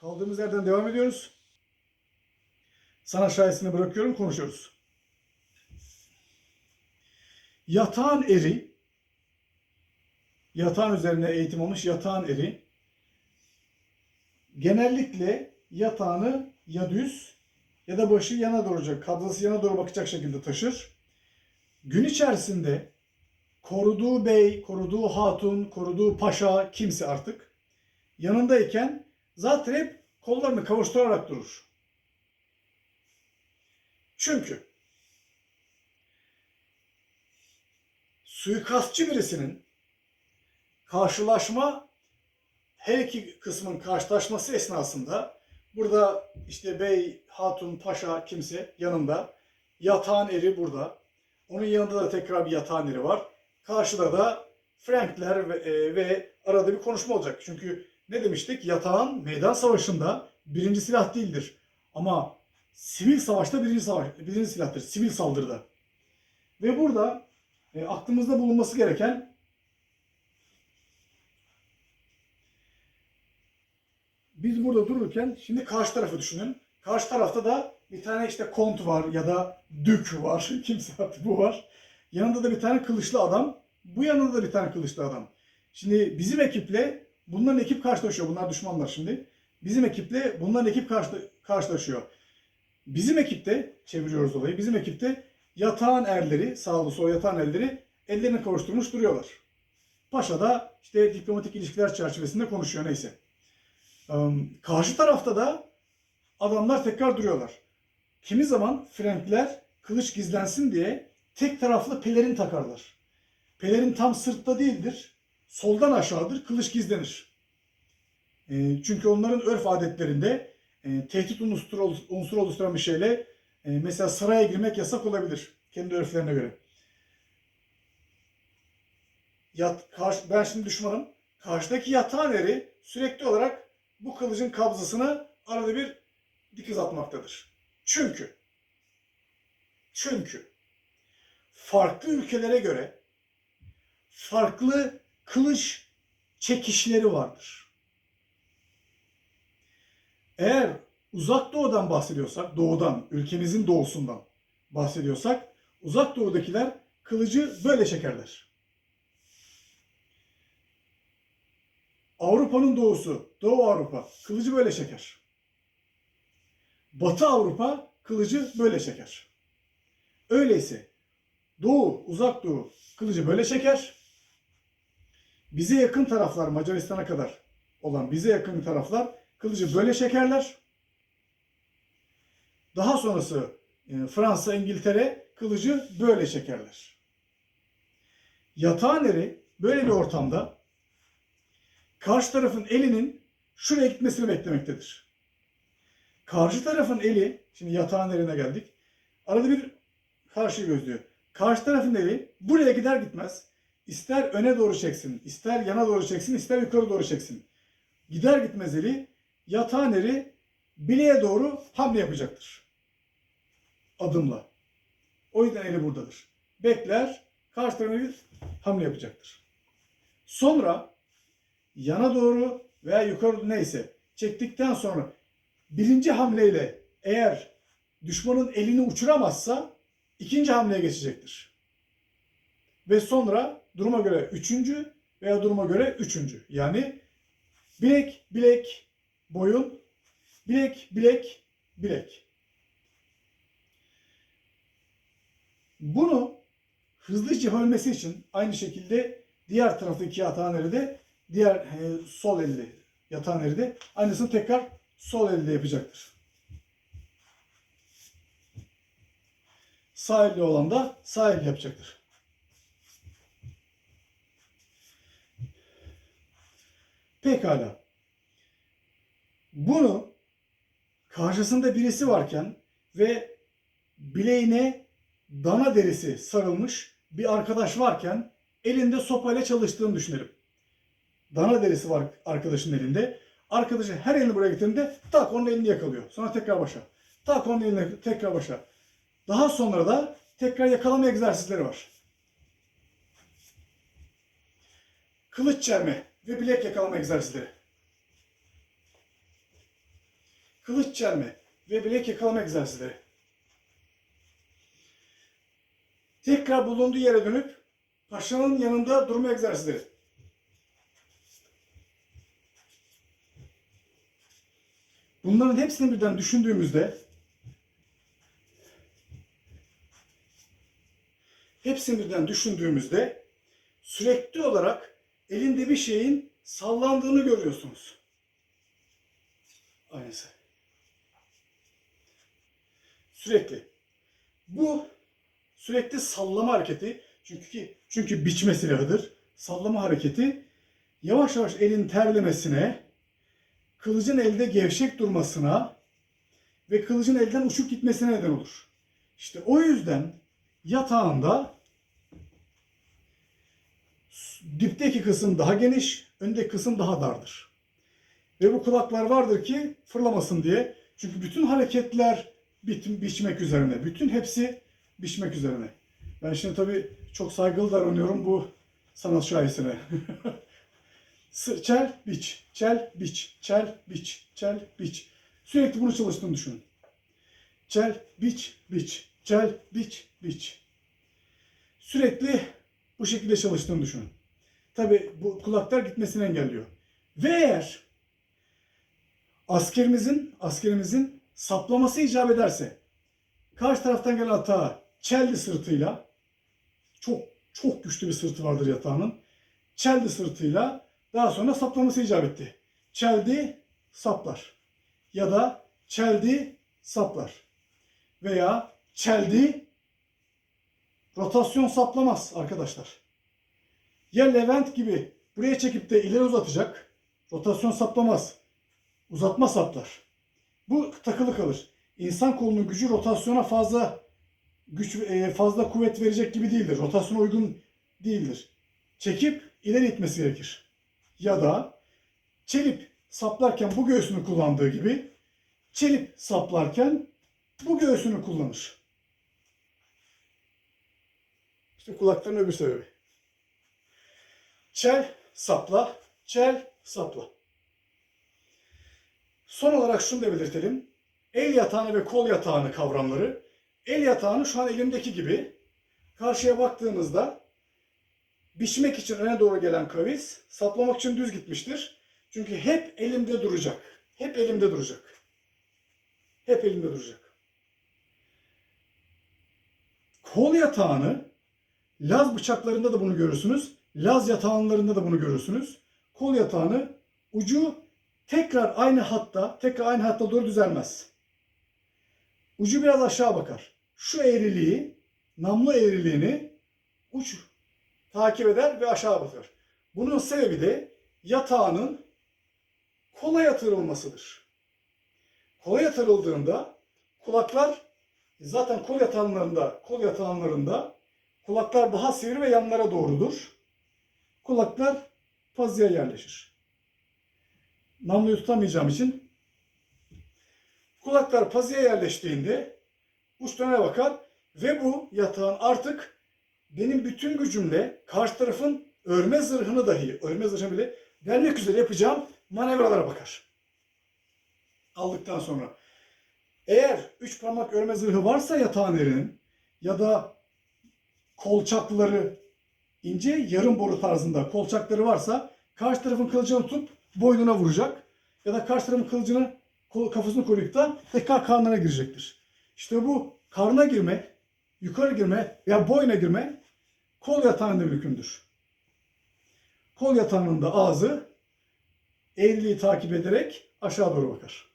Kaldığımız yerden devam ediyoruz. Sana şahesini bırakıyorum, konuşuyoruz. Yatağın eri, yatağın üzerine eğitim almış yatağın eri, genellikle yatağını ya düz ya da başı yana doğru, kabzası yana doğru bakacak şekilde taşır. Gün içerisinde koruduğu bey, koruduğu hatun, koruduğu paşa kimse artık yanındayken zaten hep kollarını kavuşturarak durur. Çünkü suikastçı birisinin karşılaşma her iki kısmın karşılaşması esnasında burada işte bey, hatun, paşa kimse yanında yatağın eri burada. Onun yanında da tekrar bir yatağın eri var. Karşıda da Frankler ve, e, ve arada bir konuşma olacak. Çünkü ne demiştik? Yatağın meydan savaşında birinci silah değildir. Ama sivil savaşta birinci savaş, birinci silahtır. Sivil saldırıda. Ve burada e, aklımızda bulunması gereken biz burada dururken şimdi karşı tarafı düşünün. Karşı tarafta da bir tane işte kont var ya da dük var. Kimse artık bu var. Yanında da bir tane kılıçlı adam. Bu yanında da bir tane kılıçlı adam. Şimdi bizim ekiple bunların ekip karşılaşıyor. Bunlar düşmanlar şimdi. Bizim ekiple bunların ekip karşı, karşılaşıyor. Bizim ekipte çeviriyoruz olayı. Bizim ekipte yatağın erleri, sağlı sol yatağın erleri ellerini kavuşturmuş duruyorlar. Paşa da işte diplomatik ilişkiler çerçevesinde konuşuyor neyse. Karşı tarafta da adamlar tekrar duruyorlar. Kimi zaman Frankler kılıç gizlensin diye tek taraflı pelerin takarlar. Pelerin tam sırtta değildir. Soldan aşağıdır. Kılıç gizlenir. E, çünkü onların örf adetlerinde e, tehdit unsuru, unsuru oluşturan bir şeyle e, mesela saraya girmek yasak olabilir. Kendi örflerine göre. Yat, karşı, ben şimdi düşmanım. Karşıdaki yatağın eri sürekli olarak bu kılıcın kabzasını arada bir dikiz atmaktadır. Çünkü çünkü farklı ülkelere göre farklı kılıç çekişleri vardır. Eğer uzak doğudan bahsediyorsak, doğudan, ülkemizin doğusundan bahsediyorsak, uzak doğudakiler kılıcı böyle çekerler. Avrupa'nın doğusu, Doğu Avrupa kılıcı böyle çeker. Batı Avrupa kılıcı böyle çeker. Öyleyse Doğu, Uzak Doğu kılıcı böyle çeker. Bize yakın taraflar Macaristan'a kadar olan bize yakın taraflar kılıcı böyle çekerler. Daha sonrası e, Fransa, İngiltere kılıcı böyle çekerler. Yatağın eri böyle bir ortamda karşı tarafın elinin şuraya gitmesini beklemektedir. Karşı tarafın eli, şimdi yatağın eline geldik. Arada bir karşıyı gözlüyor. Karşı tarafın eli buraya gider gitmez ister öne doğru çeksin, ister yana doğru çeksin, ister yukarı doğru çeksin. Gider gitmez eli yatağın eri bileğe doğru hamle yapacaktır. Adımla. O yüzden eli buradadır. Bekler, karşı tarafın eli hamle yapacaktır. Sonra yana doğru veya yukarı neyse çektikten sonra birinci hamleyle eğer düşmanın elini uçuramazsa ikinci hamleye geçecektir. Ve sonra duruma göre üçüncü veya duruma göre üçüncü. Yani bilek, bilek, boyun, bilek, bilek, bilek. Bunu hızlıca yapabilmesi için aynı şekilde diğer taraftaki yatağın eri de diğer e, sol elde yatağın eri de aynısını tekrar sol elde yapacaktır. Sağ elde olan da sağ elde yapacaktır. Pekala. Bunu karşısında birisi varken ve bileğine dana derisi sarılmış bir arkadaş varken elinde sopayla çalıştığını düşünelim. Dana derisi var arkadaşın elinde. Arkadaşı her elini buraya getirdiğinde tak onun elini yakalıyor. Sonra tekrar başa. Tak onun elini tekrar başa. Daha sonra da tekrar yakalama egzersizleri var. Kılıç çelme ve bilek yakalama egzersizleri. kılıç çelme ve bilek yakalama egzersizleri. Tekrar bulunduğu yere dönüp paşanın yanında durma egzersizleri. Bunların hepsini birden düşündüğümüzde hepsini birden düşündüğümüzde sürekli olarak elinde bir şeyin sallandığını görüyorsunuz. Aynısı. Sürekli. Bu sürekli sallama hareketi çünkü çünkü biçme silahıdır. Sallama hareketi yavaş yavaş elin terlemesine, kılıcın elde gevşek durmasına ve kılıcın elden uçup gitmesine neden olur. İşte o yüzden yatağında dipteki kısım daha geniş, öndeki kısım daha dardır. Ve bu kulaklar vardır ki fırlamasın diye. Çünkü bütün hareketler bit, biçmek üzerine. Bütün hepsi biçmek üzerine. Ben şimdi tabii çok saygılı davranıyorum bu sanat şahesine. Sı- çel, biç, çel, biç, çel, biç, çel, biç. Sürekli bunu çalıştığını düşünün. Çel, biç, biç, çel, biç, biç. Sürekli bu şekilde çalıştığını düşünün. Tabi bu kulaklar gitmesini engelliyor. Ve eğer askerimizin askerimizin saplaması icap ederse karşı taraftan gelen atağa çeldi sırtıyla çok çok güçlü bir sırtı vardır yatağının. Çeldi sırtıyla daha sonra saplaması icap etti. Çeldi saplar. Ya da çeldi saplar. Veya çeldi rotasyon saplamaz arkadaşlar. Ya Levent gibi buraya çekip de ileri uzatacak. Rotasyon saplamaz. Uzatma saplar. Bu takılı kalır. İnsan kolunun gücü rotasyona fazla güç e, fazla kuvvet verecek gibi değildir. Rotasyona uygun değildir. Çekip ileri itmesi gerekir. Ya da çelip saplarken bu göğsünü kullandığı gibi çelip saplarken bu göğsünü kullanır. İşte kulakların öbür sebebi. Çel, sapla, çel, sapla. Son olarak şunu da belirtelim. El yatağını ve kol yatağını kavramları. El yatağını şu an elimdeki gibi karşıya baktığınızda biçmek için öne doğru gelen kavis saplamak için düz gitmiştir. Çünkü hep elimde duracak. Hep elimde duracak. Hep elimde duracak. Kol yatağını Laz bıçaklarında da bunu görürsünüz. Laz yatağanlarında da bunu görürsünüz. Kol yatağını ucu tekrar aynı hatta, tekrar aynı hatta doğru düzelmez. Ucu biraz aşağı bakar. Şu eğriliği, namlu eğriliğini uç takip eder ve aşağı bakar. Bunun sebebi de yatağının kola yatırılmasıdır. Kola yatırıldığında kulaklar zaten kol yatağanlarında, kol yatağanlarında kulaklar daha sivri ve yanlara doğrudur. Kulaklar pazıya yerleşir. Namluyu tutamayacağım için kulaklar pazıya yerleştiğinde uçlarına bakar ve bu yatağın artık benim bütün gücümle karşı tarafın örme zırhını dahi, örme zırhını bile vermek üzere yapacağım manevralara bakar. Aldıktan sonra. Eğer üç parmak örme zırhı varsa yatağın erinin ya da kolçakları ince yarım boru tarzında kolçakları varsa karşı tarafın kılıcını tutup boynuna vuracak. Ya da karşı tarafın kılıcını kafasını koruyup da tekrar karnına girecektir. İşte bu karnına girme, yukarı girme veya boyuna girme kol yatağında mümkündür. Kol yatağının da ağzı eğriliği takip ederek aşağı doğru bakar.